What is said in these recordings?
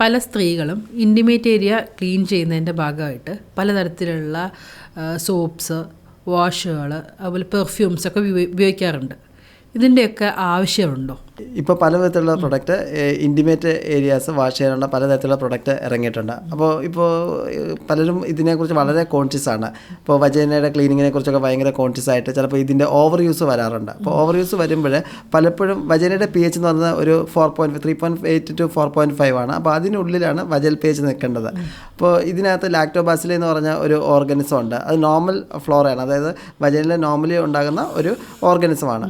പല സ്ത്രീകളും intimate area clean ചെയ്യുന്നതിന്റെ ഭാഗമായിട്ട് പലതരത്തിലുള്ള സോപ്സ് വാഷുകൾ അതുപോലെ പെർഫ്യൂംസ് ഒക്കെ ഉപയോഗിക്കാറുണ്ട്. ഇതിന്റെയൊക്കെ ആവശ്യമുണ്ടോ? ഇപ്പോൾ പല വിധത്തിലുള്ള പ്രൊഡക്റ്റ് ഇന്റിമേറ്റ് ഏരിയാസ് വാഷ് ചെയ്യാനുള്ള പലതരത്തിലുള്ള പ്രൊഡക്റ്റ് ഇറങ്ങിയിട്ടുണ്ട്. അപ്പോൾ ഇപ്പോൾ പലരും ഇതിനെക്കുറിച്ച് വളരെ കോൺഷ്യസ് ആണ്. ഇപ്പോൾ വജേനയുടെ ക്ലീനിങ്ങിനെ കുറിച്ചൊക്കെ ഭയങ്കര കോൺഷ്യസ് ആയിട്ട് ചിലപ്പോൾ ഇതിന്റെ ഓവർ യൂസ് വരാറുണ്ട്. അപ്പോൾ ഓവർ യൂസ് വരുമ്പോൾ പലപ്പോഴും വജേനയുടെ പി എച്ച് എന്ന് പറയുന്നത് ഒരു four point three point eight two four point five ആണ്. അപ്പോൾ അതിനുള്ളിലാണ് വജൽ പി എച്ച് നിൽക്കേണ്ടത്. അപ്പോൾ ഇതിനകത്ത് ലാക്ടോബാസിലി എന്ന് പറഞ്ഞ ഒരു ഓർഗനിസം ഉണ്ട്. അത് നോർമൽ ഫ്ലോറയാണ് അതായത് വജനിലെ നോർമലി ഉണ്ടാകുന്ന ഒരു ഓർഗനിസമാണ്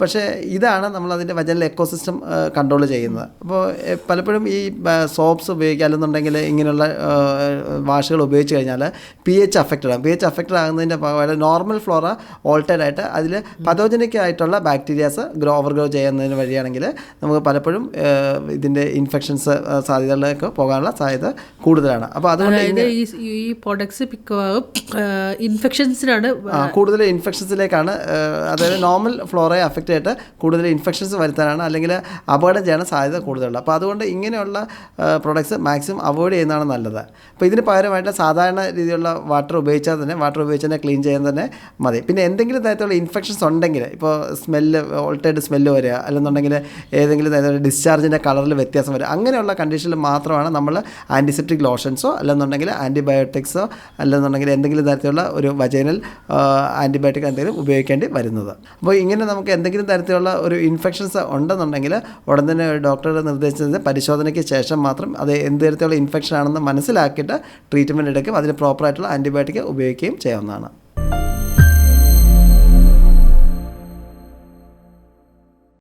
പക്ഷേ ഇതാണ് നമ്മൾ അതിന്റെ വജനൽ എക്കോസിസ്റ്റം കൺട്രോൾ ചെയ്യുന്നത്. അപ്പോൾ പലപ്പോഴും ഈ സോപ്സ് ഉപയോഗിക്കുക അല്ലെന്നുണ്ടെങ്കിൽ ഇങ്ങനെയുള്ള വാഷുകൾ ഉപയോഗിച്ച് കഴിഞ്ഞാൽ പി എച്ച് അഫക്റ്റഡ് ആകും. പി എച്ച് അഫക്റ്റഡ് ആകുന്നതിന്റെ ഭാഗമായിട്ട് നോർമൽ ഫ്ലോറ ഓൾട്ടേഡ് ആയിട്ട് അതിൽ പതോജനിക് ആയിട്ടുള്ള ബാക്ടീരിയാസ് ഗ്രോ ഓവർ ഗ്രോ ചെയ്യുന്നതിന് വഴിയാണെങ്കിൽ നമുക്ക് പലപ്പോഴും ഇതിന്റെ ഇൻഫെക്ഷൻസ് സാധ്യതകളിലേക്ക് പോകാനുള്ള സാധ്യത കൂടുതലാണ്. അപ്പോൾ അതുകൊണ്ട് ഈ പ്രോഡക്ട്സ് ഇൻഫെക്ഷൻസിനാണ് കൂടുതൽ ഇൻഫെക്ഷൻസിലേക്കാണ് അതായത് നോർമൽ ഫ്ലോറയെ അഫക്റ്റ് ആയിട്ട് കൂടുതൽ ഇൻഫെക്ഷൻസ് വരുത്താനാണ് അല്ലെങ്കിൽ അപകടം ചെയ്യാൻ സാധ്യത കൂടുതലുണ്ട്. അപ്പോൾ അതുകൊണ്ട് ഇങ്ങനെയുള്ള പ്രോഡക്ട്സ് മാക്സിമം അവോയ്ഡ് ചെയ്യുന്നതാണ് നല്ലത്. അപ്പോൾ ഇതിന് പകരമായിട്ട് സാധാരണ രീതിയിലുള്ള വാട്ടർ ഉപയോഗിച്ചാൽ തന്നെ വാട്ടർ ഉപയോഗിച്ച് തന്നെ ക്ലീൻ ചെയ്യാൻ തന്നെ മതി. പിന്നെ എന്തെങ്കിലും തരത്തിലുള്ള ഇൻഫെക്ഷൻസ് ഉണ്ടെങ്കിൽ ഇപ്പോൾ സ്മെല്ല് ഓൾട്ടേഡ് സ്മെല്ല് വരിക അല്ലെന്നുണ്ടെങ്കിൽ ഏതെങ്കിലും തരത്തിലുള്ള ഡിസ്ചാർജിന്റെ കളറിൽ വ്യത്യാസം വരിക അങ്ങനെയുള്ള കണ്ടീഷനിൽ മാത്രമാണ് നമ്മൾ ആന്റിസെപ്റ്റിക് ലോഷൻസോ അല്ലെന്നുണ്ടെങ്കിൽ ആന്റിബയോട്ടിക്സോ അല്ലെന്നുണ്ടെങ്കിൽ എന്തെങ്കിലും തരത്തിലുള്ള ഒരു വജൈനൽ ആന്റിബയോട്ടിക് എന്തെങ്കിലും ഉപയോഗിക്കേണ്ടി വരുന്നത്. അപ്പോൾ ഇങ്ങനെ നമുക്ക് എന്തെങ്കിലും തരത്തിലുള്ള ഒരു ഇൻഫെക്ഷൻസ് ഉണ്ടെന്നുണ്ടെങ്കിൽ ഉടൻ തന്നെ ഡോക്ടറുടെ നിർദ്ദേശിച്ചത് പരിശോധനയ്ക്ക് ശേഷം മാത്രം അത് എന്ത് തരത്തിലുള്ള ഇൻഫെക്ഷൻ ആണെന്ന് മനസ്സിലാക്കിയിട്ട് ട്രീറ്റ്മെന്റ് എടുക്കും. അതിന് പ്രോപ്പറായിട്ടുള്ള ആന്റിബയോട്ടിക് ഉപയോഗിക്കുകയും ചെയ്യാവുന്നതാണ്.